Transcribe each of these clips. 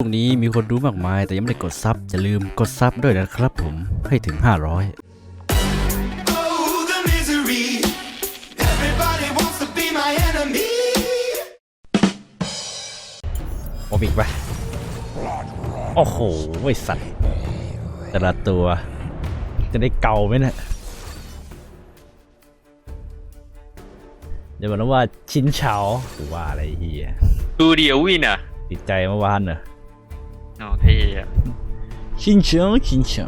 พรุ่งนี้มีคนดูมากมายแต่ยังไม่ได้กดซับอย่าลืมกดซับด้วยนะครับผมให้ถึง 500 Oh, the misery. Everybody wants to be my enemy. โอบิกไปโอ้โหไอสัตว์ แต่ละตัว จะได้เกาไหมเนี่ยเดี๋ยวบอกนะว่าชินเฉาหรือว่าอะไรเฮียดูเดียววินอะติดใจเมื่อวานเนอะอ๋อเท่อะชินเฉาชินเฉา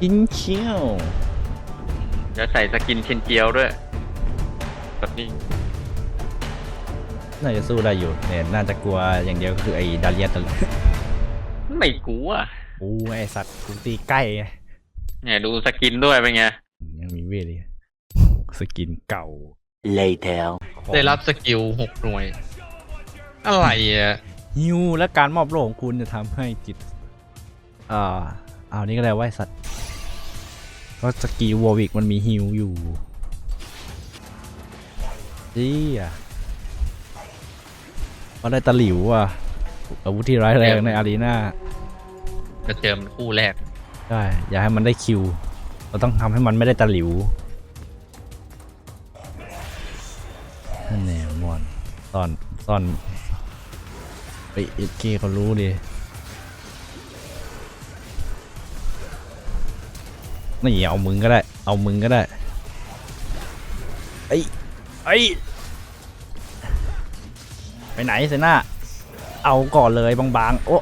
ชินเฉาจะใส่สกินเชนเจียวด้วยแบบนี้น่าจะสู้ได้อยู่เนี่ยน่าจะกลัวอย่างเดียวก็คือไอ้ดาเลียตเลยไม่กลัวโอ้ไอ้สัตว์กูตีใกล้ไงเนี่ยดูสกินด้วยเป็นไงยังมีเวทเลยสกินเก่า Later. ได้รับสกิลหกหน่วย อะไรอะ ฮิวและการมอบโล่ของคุณจะทำให้จิตอ่าเอานี่ก็ได้ไว้สัตว์เพราะสกิลวอวิกมันมีฮิวอยู่ดีอะก็ได้ตะหลิวอะอาวุธที่ร้ายแรงในอารีนาจะเจอมันคู่แรกใช่อย่าให้มันได้คิว เราต้องทำให้มันไม่ได้ตะหลิวนั่นแน่มอนซ่อนซ่อน ไปเอ็ดเกเขารู้ดินี่เอามึงก็ได้ เอามึงก็ได้ ไอ้ ไอ้ ไปไหนเซน่า เอาก่อนเลยบางๆ โอ้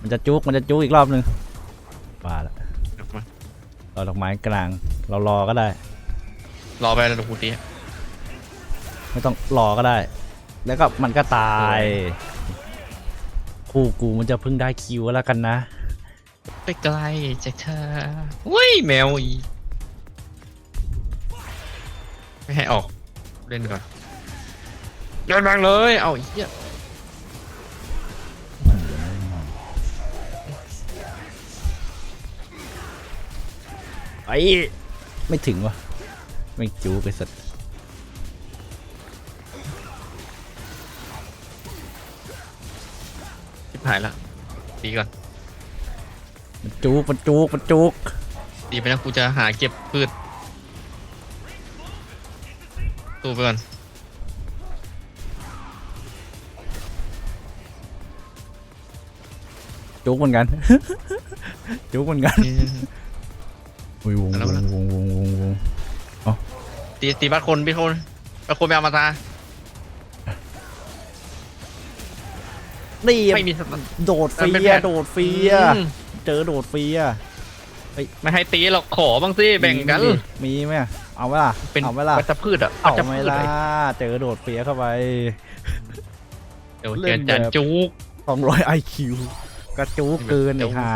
มันจะจุก มันจะจุกอีกรอบหนึ่งว่าละเราดอกไม้กลาง เรารอก็ได้ รอไปแล้วดูคูตีไม่ต้องรอก็ได้ แล้วก็มันก็ตาย คู่กูมันจะเพิ่งได้คิวแล้วกันนะ ไปไกลจากเธออุ้ยแมวอีไม่ให้ออก เล่นก่อนเดินบางเลย เอาอีกเหี้ยไอ้ไม่ถึงวะไม่จูไปสัตว์ หายละตีก่อนมันจูกมันจูกมันจูกตีไปนะกูจะหาเก็บพืชตู้ไปก่อนจูกเหมือนกันจูกเหมือนกันนี่อุ้ยวงแล้ววนะงวงวงวงวงตีตีบัตรคนพี่คนบัตรคนไปเอามาตา นี่ไม่มีสตัน โดดฟรีมันเป็นอะแบบโดดฟรีอะอืมเจอโดดฟรีอะไม่ให้ตีหรอกขอบ้างสิแบ่งกัน มีมีไหมอะเอาไหมล่ะเป็นเอาไหมล่ะวัชพืชอะเอาวัชไหมพืชล่ะเลยเจอโดดฟรีเข้าไป เดี๋ยวเล่เจอนจานแบบจุกสองร้อยไอคิวกระจูกเกินเดี๋ไอ้ยวห่า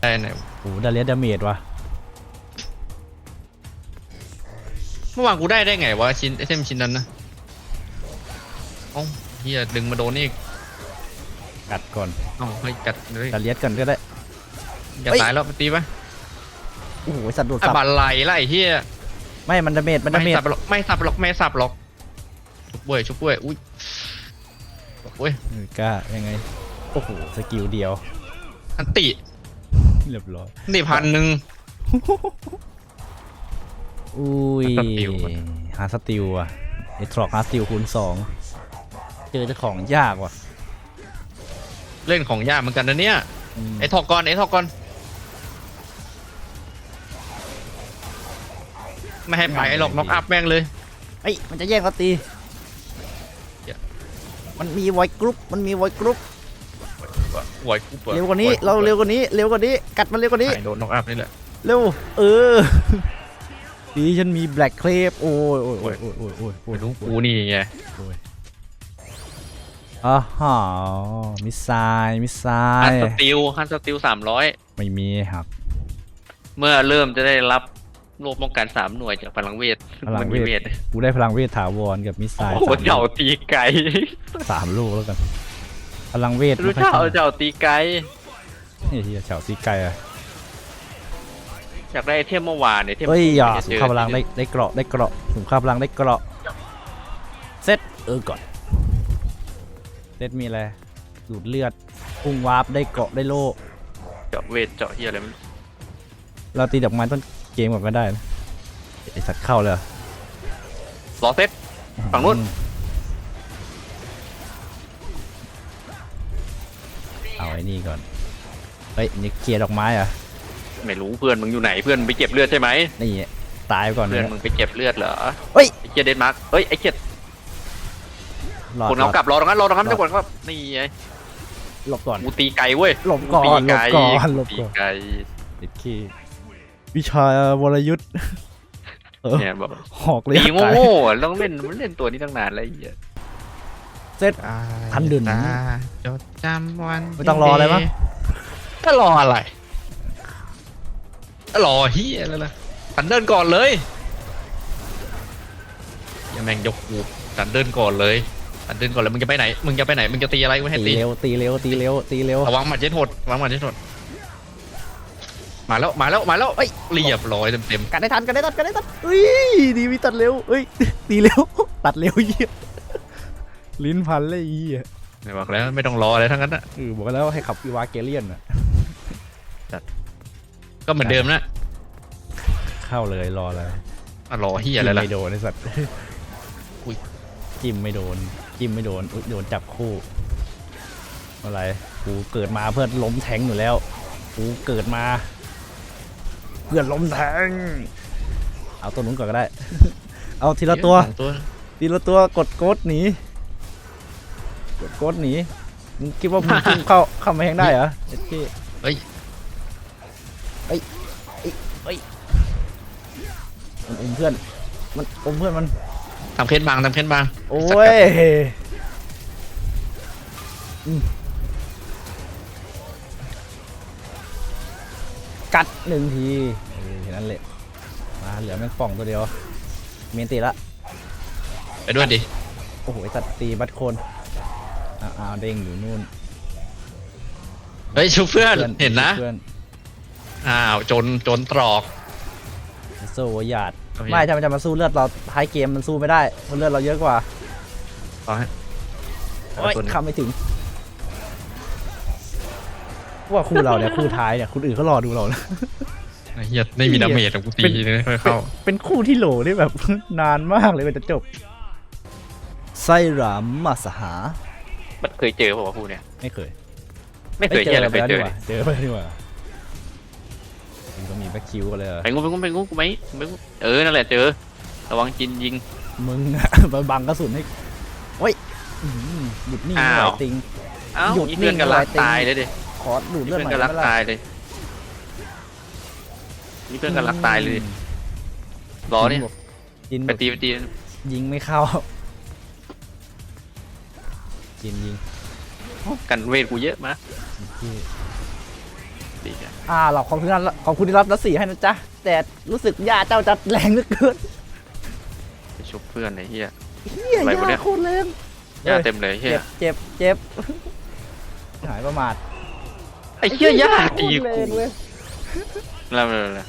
ได้ไหนโอ้ดาเลียดาเมจว่ะเมื่อวานกูได้ได้ไงวะชิ้นไอเทมชิ้นนั้นนะเอ้าเฮียดึงมาโดนนี่อีก กัดก่อนเอ้าเฮ้ยกัดเลยดาเลียดก่อนก็ได้ อย่าเฮ้ย ตายแล้วไปตีไปโอ้โหสัตว์โดดอะสับบันไลละไอ้เฮียไม่มันดาเมจมันดาเมไม่จสับหรอกไม่สับหรอกไม่สับหรอกชุบเว้ยชุบเว้ยอุ้ยเว้ยเออกล้ายังไงโอ้โหสกิลเดียว อันติเรียบร้อยอันติพันหนึ่ง อุ้ยหาสติลก่อน หาสติลอะไอทรอกหาสติลคูณสองเจอเจ้าของยากว่ะ เล่นของยากเหมือนกันนะเนี่ยอืมไอ้ทอกก่อนไอ้ทอกก่อนไม่ให้ไปไอ้หรอกน็อกอัพแม่งเลยเอ้ยมันจะแย่งเขาตีเดี๋ยวมันมีไวกรุ๊ปมันมีไวกรุ๊ปหวยกูปิดเร็วกว่านี้เราเร็วกว่านี้เร็วกว่านี้กัดมันเร็วกว่านี้ไอ้โดนน็อกอัพนี่แหละเร็วเออดีฉันมีแบล็กเคลฟโอ้ยโอ้ยโอ้ยโอ้ยโอ้ยโอ้ยโอ้ไม่ยรู้กูนี่ไง อ๋อฮะมิสไซล์มิสไซฮันล์สติลฮันสติลสามร้อยไม่มีหักเมื่อเริ่มจะได้รับโลป้องกันสามหน่วยจากพลังเวทพลังเวทมันมีเวทกูได้พลังเวทถาวรกับมิสไซโอ้ล์โหเจ้าตีไกลสามลูกแล้วกันพลังเวทรู้ไม่ค่อยเจ้าชอบเจ้าตีไกลเฮ้ยเฮียเฉาซีไก่อะอยากได้ไอเทมเมื่อวานเนี่ยเทมเฮ้ยอย่าจะสูเจงอค่าพลังได้ได้เกราะได้เกราะสูงค่าพลังได้เกราะเซตเออก่อน เซตมีอะไร ดูดเลือดพุ่งวาร์ปได้เกาะได้โล่เจาะเวทเจาะเฮียอะไรไม่รู้เราตีดอกไม้ต้นเกมก่อนก็ได้นะไอสัตว์เข้าเลยเหรอรอเซต ฝั่งนู้น เอาไอ้นี่ก่อน เฮ้ยนี่เคลียร์ดอกไม้เหรอะไม่รู้เพื่อนมึงอยู่ไหนเพื่อนมึงไปเก็บเลือดใช่ไหมนี่ตายไปก่อนเพื่อนเนี่ยมึงไปเก็บเลือดเหรอเฮ้ย ไอ้เกียเดนมาร์กเฮ้ยไอ้เกีย หลอดคนเอากลับรอตรงนั้นรอตรงนั้นไม่ต้องกดครับนี่ไงหลบก่อนกูตีไก่เว้ยหลบก่อนตีไหลบก่อนหลบตีก่อนไก่ติดคีวิชาวรยุทธ์เออเนี่ยบอกหอกเลยตีโง่ๆอะต้องเล่นมันเล่นตัวนี้ตั้งนานแล้วไอ้เหี้ยเซตพันดึงตาจดจำวันไม่ต้องรออะไรมั้งก็รออะไรก็รอเฮียอะไรล่ะทันเดินก่อนเลยอย่าแม่งยกกูทันเดินก่อนเลย ทันเดินก่อนเลยมึงจะไปไหนมึงจะไปไหนมึงจะตีอะไรกูไม่ให้ตีตีเร็วตีเร็วตีเร็วตีเร็วระวังหมัดเจ็ดหดระวังหมัดเจ็ดหดมาแล้วมาแล้วมาแล้วเอ้ยเรียบร้อยเต็มเต็มกันได้ทันกันได้ทันกันได้ทันเฮ้ยดีวิตัดเร็วเฮ้ยตีเร็วตัดเร็วเยี่ยลิ้นพันเลยไอ้เยี่ยๆไม่บอกแล้วไม่ต้องรออะไรทั้งนั้นนะเออบอกแล้วให้ขับอีวาเกเลียนอะก็เหมือนเดิมนะเข้าเลยรอเลยอะรอเฮียอะไรจิ้มล่ะไม่โดนไอ้สัตว์อุ๊ยจิ้มไม่โดน จิ้มไม่โดนอุ๊ยโดนจับคู่ อะไร กูเกิดมาเพื่อล้มแทงอยู่แล้ว กูเกิดมา เพื่อล้มแทง เอาตัวนู้นก่อนก็ได้ เอาทีละตัวสองตัวทีละตัวกดโกดหนี กดโกดหนี มึงคิดว่ามึงพุ่งเข้าเข้ามาแหงได้เหรอเอ็ดกี้เฮ้ยมันอมเพื่อน มันอมเพื่อนมัน ทำเคสบางทำเคสบางโอ้สกัยดอืมกัดหนึ่งทีเออแค่นั้นแหละมาเหลือแม่งป่องตัวเดียว เมนตีละ ไปด้วยดิ โอ้โหไอ้สัตว์ตีบัดโคนอ้าวอ้าวเด้งอยู่นู่น เฮ้ยชูเพื่อน เห็นนะเพื่อนอ้าว จน จนตรอก โซวหยาดโอเค ไม่ถ้ามันจะมาสู้เลือดเราท้ายเกมมันสู้ไม่ได้เพราะเลือดเราเยอะกว่าเอาให้โอ้ยตัวหนึ่งคำไม่ถึงว่าคู่เราเนี่ยคู่ท้ายเนี่ยคนอื่นเขารอดูเรานะ ไอ้เฮียไม่มีดาเมจของกูตีเลยไม่ค่อยเข้า เป็นคู่ที่โหลได้แบบ นานมากเลยกว่าจะจบไส้หรามมาสหา มันเคยเจอเปล่าวะพูเนี่ย ไม่เคยไม่เคยเจอเลยไปเคยแล้วเจดีอกว่าเจอไปดีกว่า มันก็มีแบ็คคิวกันเลยเหรอไปงูไปงูไปงูกูไหมไปงูเออนั่นแหละเจอระวังจินยิง มึงอะมาบังกระสุนให้โอ้ยอื้อหือหยุดนิ่งอ้าวหน่อยติง เอ้าหยุดอีเพื่อนกันนิ่งรักไว้ตายเลยดิขอดูดอีเลือดเพื่อนหน่อยกันรักได้ไหมล่ะตายเลยนี่เพื่อนกันรักตายเลยรอเนี่ยจินไปตีไปตียิงไม่เข้าจินยิงกันเวทกูเยอะมาที่ ตีกันอ่าเราขอบคุณนะขอบคุณที่รับรัสสีให้นะจ๊ะ แต่รู้สึกยาเจ้าจะแรงเหลือเกินไปชุบเพื่อนไอ้เหี้ย เฮียอะไรวะเนี่ย ยาโคตรแรงยาเต็มเลยเหี้เจ็ยบเจ็บเจ็บหายประมาทไอ้เหี้ยยาตีโคตรแรกูงเลยแล้วแล้ว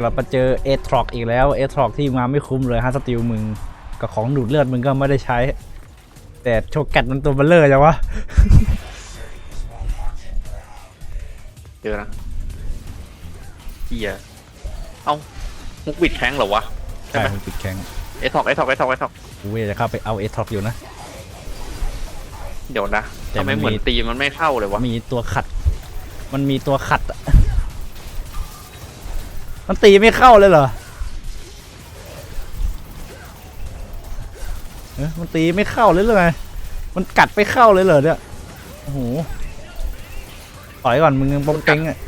เราไปเจอเอทรอกอีกแล้วเอทรอกที่มาไม่คุ้มเลยฮะสติลมึงกับของดูดเลือดมึงก็ไม่ได้ใช้ แต่โชกัดมันตัวเบลเลอร์จังวะ เจอนะเหี้ยเอ้ามุกบิดแข้งเหรอวะ ใช่ใช่ไหม มันปิดแข้งไอ้ทอกไอ้ทอกไอ้ทอกไอ้ทอกกูเวยจะเข้าไปเอาเอทรอกอยู่นะ เดี๋ยวนะแต่ทำไมมันมี เหมือนตีมันไม่เข้าเลยวะมีตัวขัด มันมีตัวขัดอะมันตีไม่เข้าเลยเหรอเอ๊ะมันตีไม่เข้าเลยเลยไงมันกัดไปเข้าเลยเหรอเนี่ยโอ้โห ต่อยก่อนมึงยังปองเต็งอะ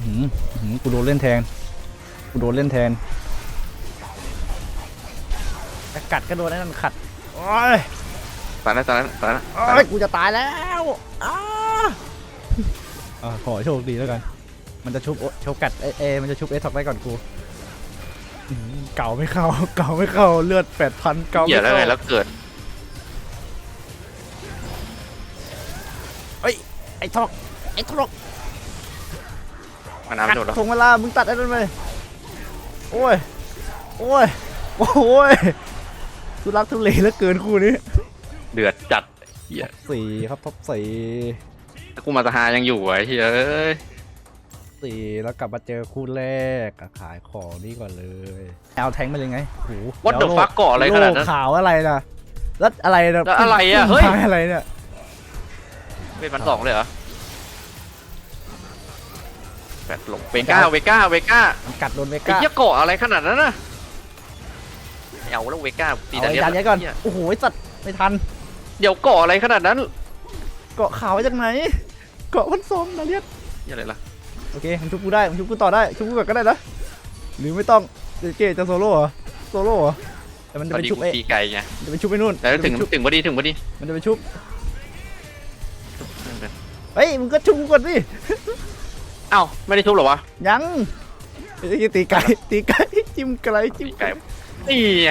หืมหืมกูโดนเล่นแทน กูโดนเล่นแทนจะกัดก็โดนไอ้นั่นขัด โอ้ยตายแล้วตายแล้วตายแล้วโอ้ยกูจะตายแล้วอ้าอ่าขอโชคดีแล้วกัน มันจะชุบโอโชกัดเอเอ มันจะชุบเอท็อกได้ก่อนกูอื้อหือเก่าไม่เข้า เก่าไม่เข้า เลือดแปดพันเก่าเหี้ไม่ยแล้วเข้าไงแล้วเกิด ไอ้ท็อกไอ้ท็อกมาน้ำกัดโดดแล้วทงเวลา มึงตัดไอ้นั่นไปโอ้ย โอ้ย โอ้ยทุลักทุเลเหลือเกินคู่นี้ เดือดจัดเหี้ยสี่ครับท็อปสี่กูมาสหายังอยู่ไอ้เหี้ยเอ้ยสี่แล้วกลับมาเจอคู่แรกอะขายของนี่ก่อนเลยเอาแทงมาเลยไงโอ้โหวัดเดอะฟักก่ออะไรขนาดนั้น โลข่าวอะไรนะแล้วอะไรนะแล้วอะไรอะเฮ้ยพุ่งไม้อะไรเนี่ย เวทพันสองเลยเหรอแปดหลงเวก้าเวก้าเวก้ามันกัดโดนเวไอ้ก้าเหี้ยเกาะอะไรขนาดนั้นน่ะไม่เอาแล้วเวก้าตีเอาดันไอ้เลียดันนี้ก่อน เหี้ยโอ้โหสัตว์ไม่ทัน เดี๋ยวเกาะอะไรขนาดนั้นเกาะขาวมาจากไหน เกาะพันสองนาเรียดเหี้ยอะไรล่ะโอเคผมชุบกูได้ผมชุบกูต่อได้ชุบกูก่อนก็ได้นะหรือไม่ต้องเจเจจะโซโล่เหรอโซโล่เหรอแต่มันตจะอนเป็นนี้ชุบกูไอ้ตีไกลไงมันจะเป็นชุบไอ้นู่นแล้วถึงมันจะเป็นชุบถึงพอดีถึงพอดีมันจะเป็นชุบ เฮ้ยมึงก็ชุบกูก่อนสิเอ้าไม่ได้ทุบเหรอวะยังไอ้ตีไก่ตีไก่จิ้มไก่จิ้มตีไกลนี่ไง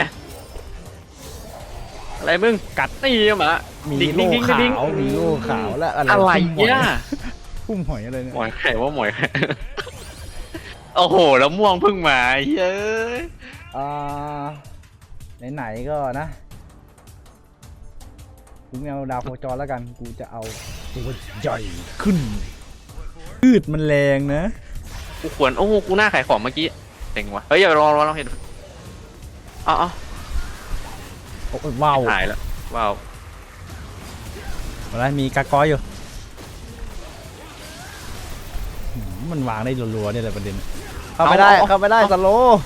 อะไรมึงกัดนี่หมามีดิ้งโล่ดิ้งดิ้งขาวมีโล่ขาวและอะไรอะไรพุ่มหเนี่ยพุ่มหอยอะไรเนี่ยหมอยไข่ว่าหมอยไข่โอ้โหแล้วม่วงเพิ่งมาเย้ยอ่าไหนๆก็นะกูไม่เอาดาวโคจรแล้วกัน กูจะเอา ตัวใหญ่ขึ้นพืดมันแรงนะกูควรโอ้โหกูหน้าขายของเมื่อกี้เจ๋งว่ะเฮ้ยอย่ารอรอลองเห็นอ๋อาโอ้ยว้าวหายแล้วว้าวอะไรมีกากอยอยู่หืมมันวางได้รัวๆเนี่ยแหละประเด็น เข้าไปได้เข้าไปได้สโลว์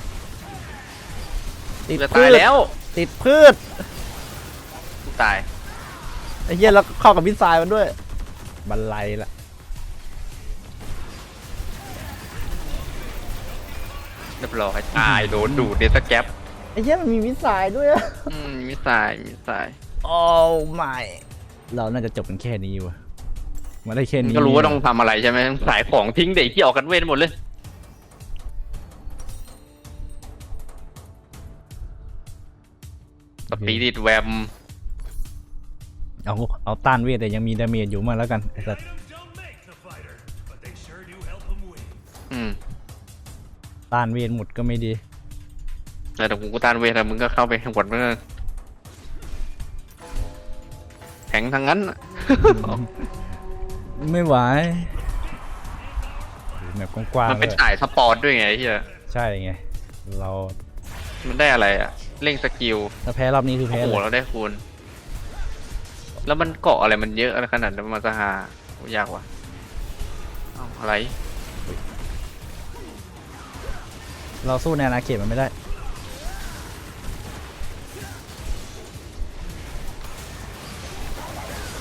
ติดจะพืตายชแล้ว ติดพืชกูตายไอ้เหี้ยแล้วเข้ากับมิสไซล์มันด้วย บันไลละเรียบร้อยตายโดนดูดเดสแกปไอ้เหี้ยมันมีมิสไซล์ด้วยอะอืมมิสไซล์มิสไซล์โอ้ไม่เราน่าจะจบกันแค่นี้วะมาได้แค่นี้ก็รู้ว่าต้องทำอะไรใช่ไหมสายของทิ้งเด็กที่ออกกันเวทหมดเลยสปีริตแวม เอาเอาต้านเวทแต่ยังมีดาเมจอยู่มาแล้วกันไอ้สัส Don't make the fighter, but they sure do help him win. อืมต้านเวทหมดก็ไม่ดีแต่แต่กูก็ต้านเวทแล้วมึงก็เข้าไปหวดมันแข็งทั้งนั้นน่ะไม่ไหวแบบกว้างมันๆเป็นเลยสายสปอร์ตด้วยไงไอ้เฮียใช่ไง เรา มันได้อะไรอะ เร่งสกิล ถ้าแพ้รอบนี้คือโอ้แพ้โหเลยเราได้คูณ แล้วมันเกาะอะไรมันเยอะอะไรขนาดนั้นมาสหาโอ้ยากว่ะเอ้าอะไรเราสู้ในอาณาเขตมันไม่ได้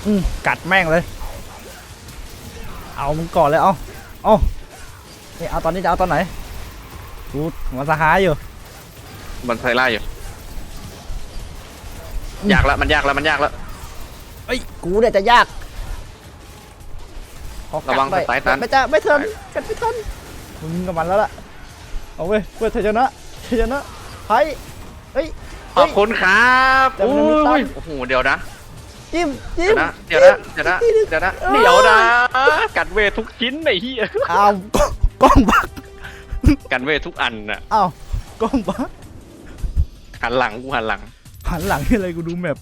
อืมกัดแม่งเลย เอามึงก่อนเลย เอาเอานี่เอาตอนนี้จะเอาตอนไหนกูมาสหายอยู่ มันไซล่าอยู่ ยากละมันยากละมันยากละเอ้ยกูเนี่ยจะยากขอกัดระวังหน่อยสายตัน ไม่จะไม่ทันกัดไม่ทันมึงกับมันแล้วล่ะเอาเว้ยเพื่อไทยชนะไทยชนะไทยเฮ้ยขอบคุณครับแต่มันอุ้มีตังยค์โอ้โหเดี๋ยวนะจิ้มจิ้เดี๋มยวนะเดี๋ยวนะเดี๋ยวนะเดี๋ยวนะเดี๋ยวนะกันเวททุกชิ้นไอ้เหี้ยอ้าวกล้องกล้องบักกันเวททุกอันน่ะอ้าวกล้องบักหันหลังกูหันหลังหันหลังให้อะไรกูดูแมพ